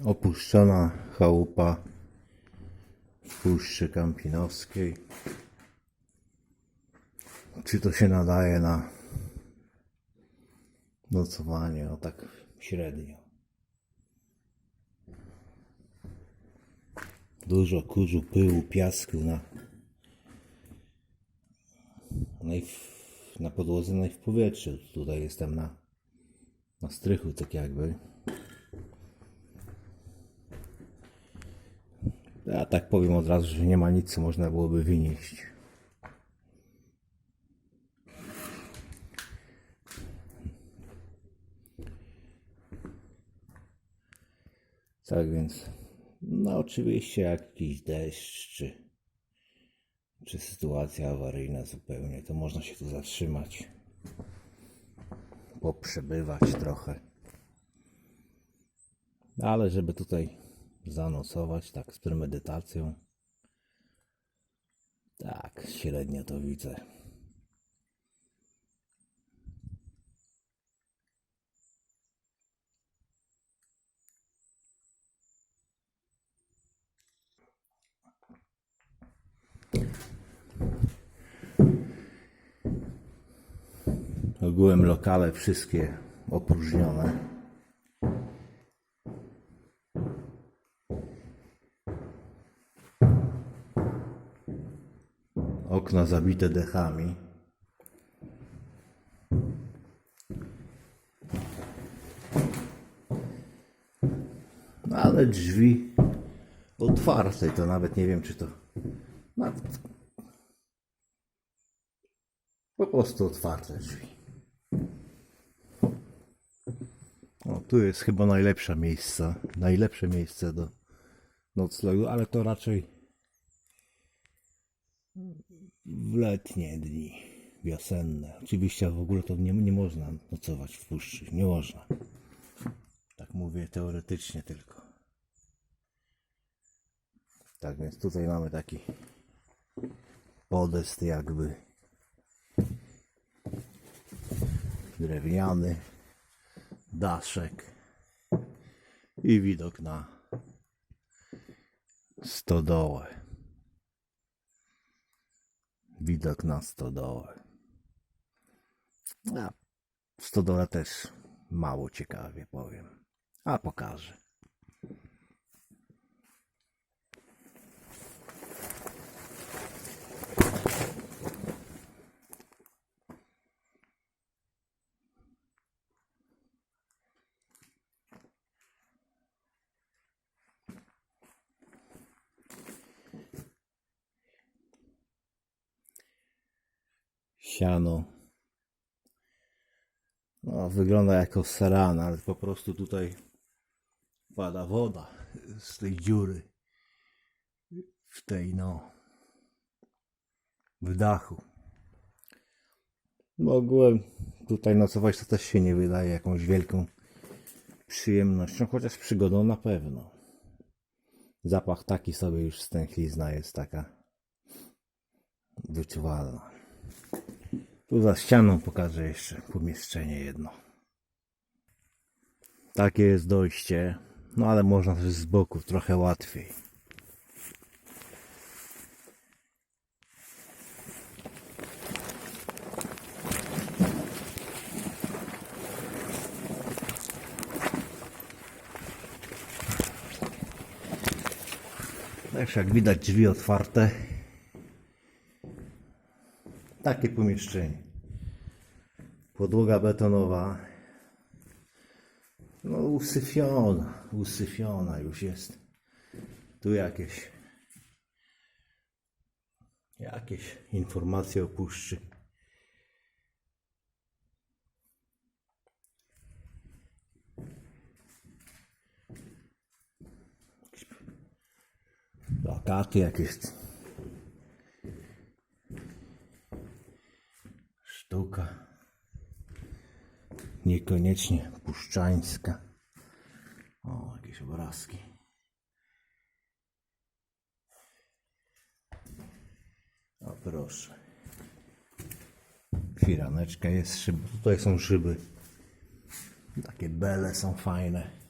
Opuszczona chałupa w Puszczy Kampinoskiej. Czy to się nadaje na nocowanie? O tak średnio. Dużo kurzu, pyłu, piasku na, no w, na podłodze, no i w powietrzu. Tutaj jestem na, na strychu, tak jakby. Tak powiem od razu, że nie ma nic, co można byłoby wynieść. Tak więc, no oczywiście jakiś deszcz, czy, czy sytuacja awaryjna zupełnie, to można się tu zatrzymać, poprzebywać trochę. Ale żeby tutaj zanocować, tak z premedytacją, tak średnio to widzę. Ogółem lokale wszystkie opróżnione. Okna zabite dechami. No, Ale drzwi otwarte, to nawet nie wiem, czy to. Nawet po prostu otwarte drzwi. O, tu jest chyba najlepsze miejsce, najlepsze miejsce do noclegu, ale to raczej w letnie dni, wiosenne. Oczywiście w ogóle to nie, nie można nocować w puszczy, nie można. Tak mówię teoretycznie tylko. Tak więc tutaj mamy taki podest jakby drewniany, daszek i widok na stodołę. Widok na stodołę. A stodołę też mało ciekawie powiem. A pokażę. Siano. No, wygląda jako sarana, ale po prostu tutaj pada woda z tej dziury w tej, no, w dachu. Ogółem tutaj nocować to też się nie wydaje jakąś wielką przyjemnością, chociaż przygodą na pewno. Zapach taki sobie już stęchlizna jest taka wyczuwalna. Tu za ścianą pokażę jeszcze pomieszczenie jedno. Takie jest dojście, no ale można też z boku trochę łatwiej. Jak widać drzwi otwarte. Takie pomieszczenie. Podłoga betonowa. No usyfiona, usyfiona już jest. Tu jakieś jakieś informacje o puszczy. Plakaty jakieś Niekoniecznie puszczańska. O, jakieś obrazki. O, proszę. Firaneczka jest, szyb. Tutaj są szyby. Takie bele są fajne.